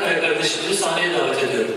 Karakaya kardeşimizi sahneye davet ediyorum.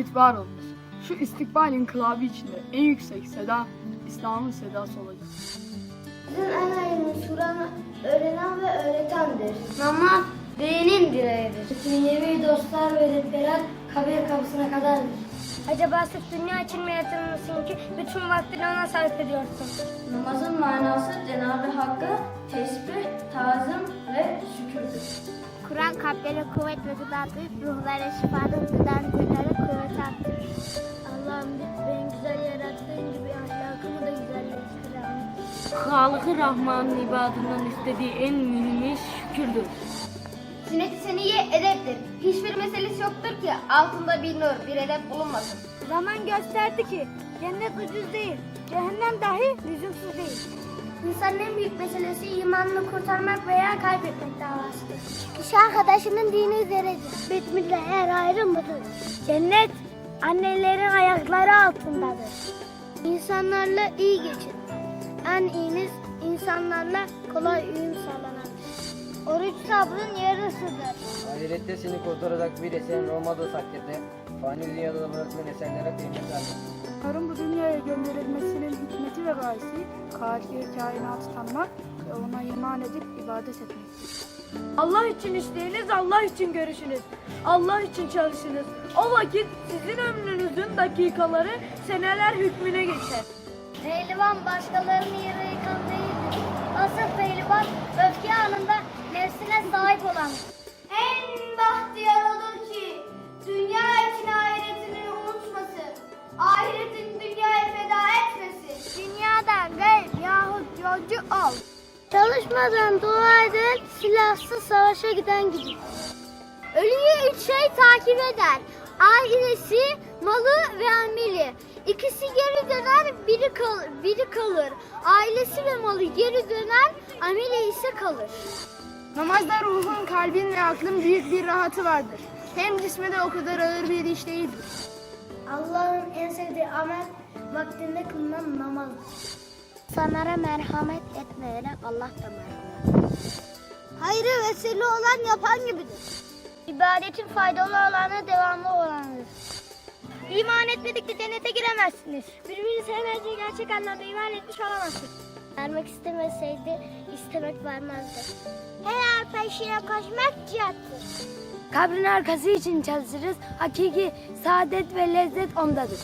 Ümit var olmuş. Şu istikbal inkılabı içinde en yüksek seda İslam'ın sedası olacak. Bizim en hayırlı Kur'an'ı öğrenen ve öğretendir. Namaz dinin direğidir. Dünyevi dostlar ve rehberler kabir kapısına kadardır. Acaba sırf dünya için mi yaratılmışsın ki bütün vaktini ona sarf ediyorsun? Namazın manası Cenab-ı Hakk'a tesbih, tazım ve şükürdür. Kur'an kalplere kuvvet ve gıdadır, ruhlara şifadır, gıdan dilere kuvvet arttırır. Allah'ım beni güzel yarattığın gibi ahlakımı da güzelleştir. Halık-ı Rahman'ın ibadından istediği en mühim iş şükürdür. Sünnet-i seniye edeptir. Hiçbir meselesi yoktur ki altında bir nur, bir edep bulunmasın. Zaman gösterdi ki cennet ucuz değil, cehennem dahi lüzumsuz değil. İnsanın en büyük meselesi imanını kurtarmak veya kaybetmek davasıdır. Kişi arkadaşının dini üzeridir. Bitmille her ayrımıdır. Cennet annelerin ayakları altındadır. İnsanlarla iyi geçin. En iyiniz insanlarla kolay uyum sağlanır. Oruç sabrın yarısıdır. Ahirette seni kurtaracak bir eserin olmadığı takdirde fani dünyada da bırakılan eserlere kıymet vermek. Karın bu dünyaya gönderilmesinin hikmeti ve gayesi Halik kainatı tanımak ve ona iman edip ibadet etmektir. Allah için işleyiniz, Allah için görüşünüz. Allah için çalışınız. O vakit sizin ömrünüzün dakikaları seneler hükmüne geçer. Pehlivan başkalarının yere yıkan değildir. Asıl pehlivan öfke anında nefsine sahip olan. En Ahiretin dünyaya feda etmesin. Dünyadan gayb yahut yolcu ol. Çalışmadan dua eden silahsız savaşa giden gibidir. Ölüyü üç şey takip eder. Ailesi, malı ve ameli. İkisi geri döner, biri, kal biri kalır. Ailesi ve malı geri döner, ameli ise kalır. Namazda ruhun, kalbin ve aklın büyük bir rahatı vardır. Hem cisme de o kadar ağır bir iş değildir. Allah'ın en sevdiği amel vaktinde kılınan namazdır. Sanara merhamet etmeyene Allah da merhamet Hayrı vesile olan yapan gibidir. İbadetin faydalı olanı devamlı olanıdır. İman etmedikçe cennete giremezsiniz. Birbirini sevmeyince gerçek anlamda iman etmiş olamazsınız. Vermek istemeseydi istemek vermezdi. Helal peşine koşmak cihattır. Kabrin arkası için çalışırız. Hakiki saadet ve lezzet ondadır.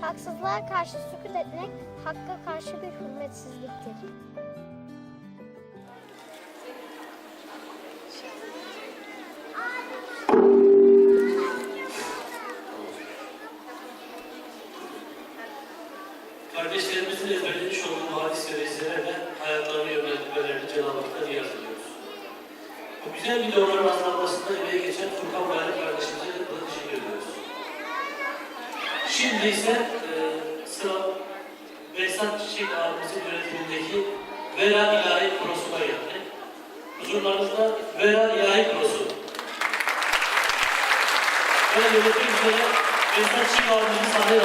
Haksızlığa karşı sükut etmek hakka karşı bir hürmetsizliktir. Kardeşlerimizin ezberlemiş Bu güzel videoların hazırlanmasında emeği geçen Furkan Bayram kardeşimize de teşekkür ediyoruz. Şimdi ise e, sıra Behzat Çiçek abimizin yönetimindeki Vera İlahi Korosu'na geldi. Huzurlarınızda Vera İlahi Korosu. Ve yönetim üzere Behzat Çiçek abimizi sahneye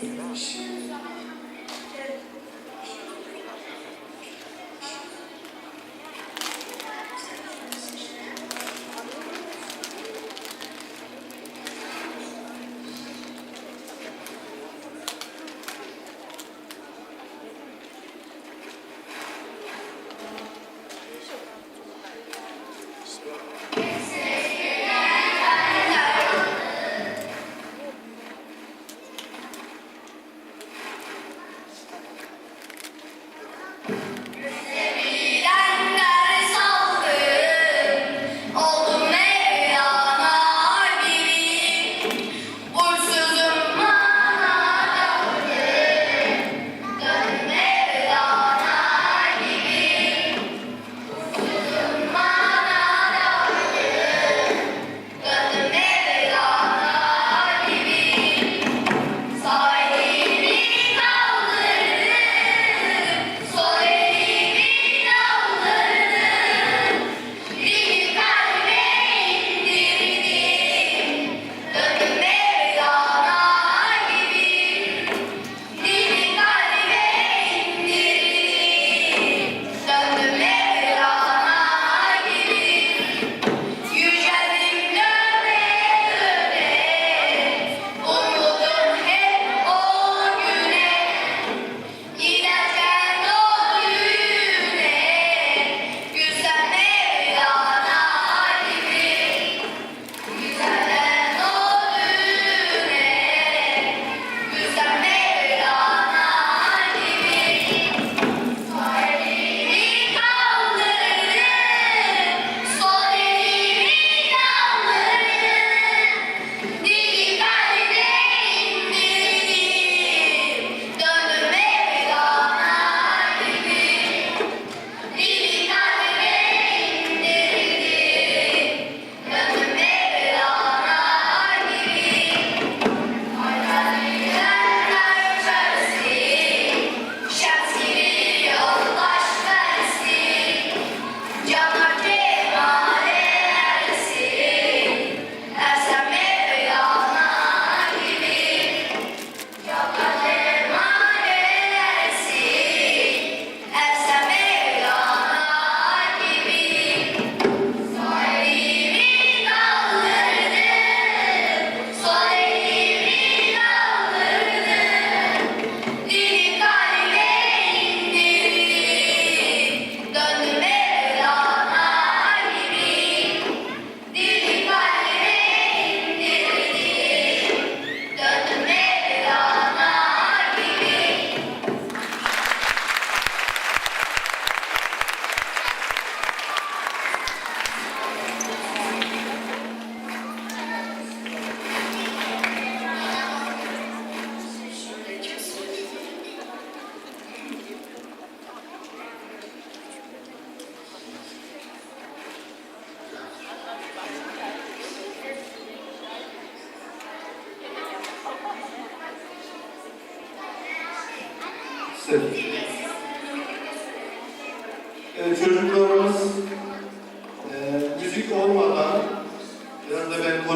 Yes.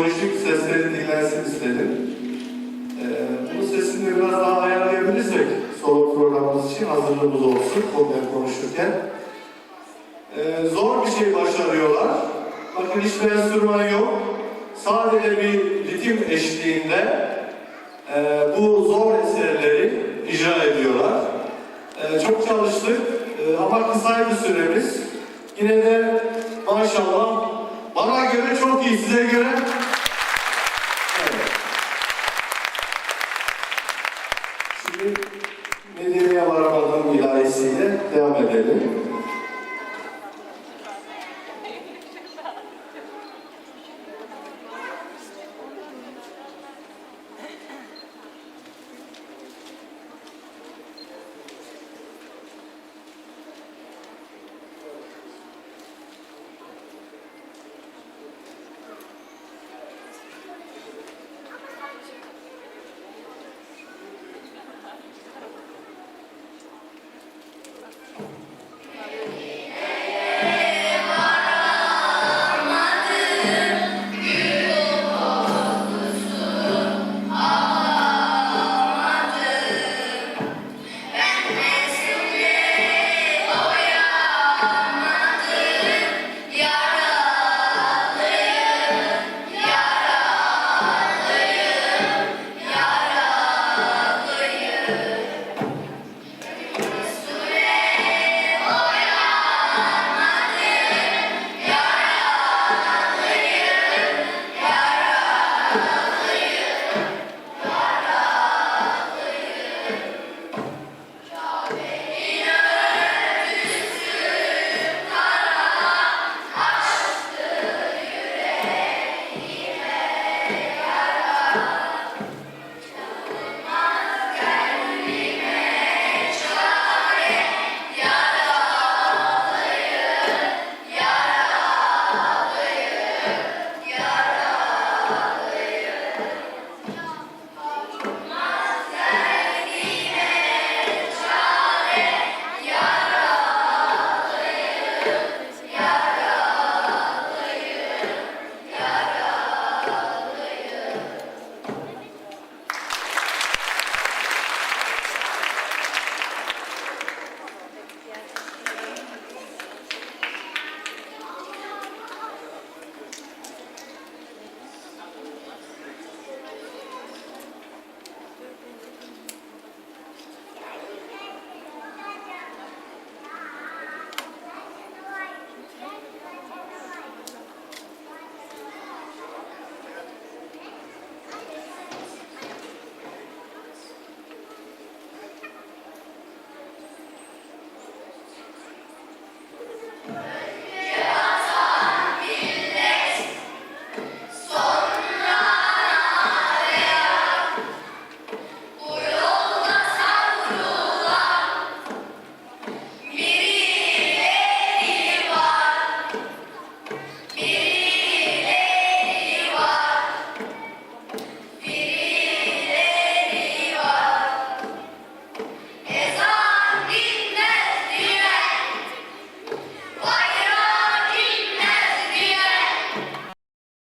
Konuşayım sesleri dinlensin istedim. Ee, bunun sesini biraz daha ayarlayabilirsek solo programımız için hazırlığımız olsun ben konuşurken. Ee, zor bir şey başarıyorlar. Bakın hiçbir enstrüman yok. Sadece bir ritim eşliğinde e, bu zor eserleri icra ediyorlar. E, çok çalıştık e, ama kısaydı süremiz. Yine de maşallah bana göre çok iyi, size göre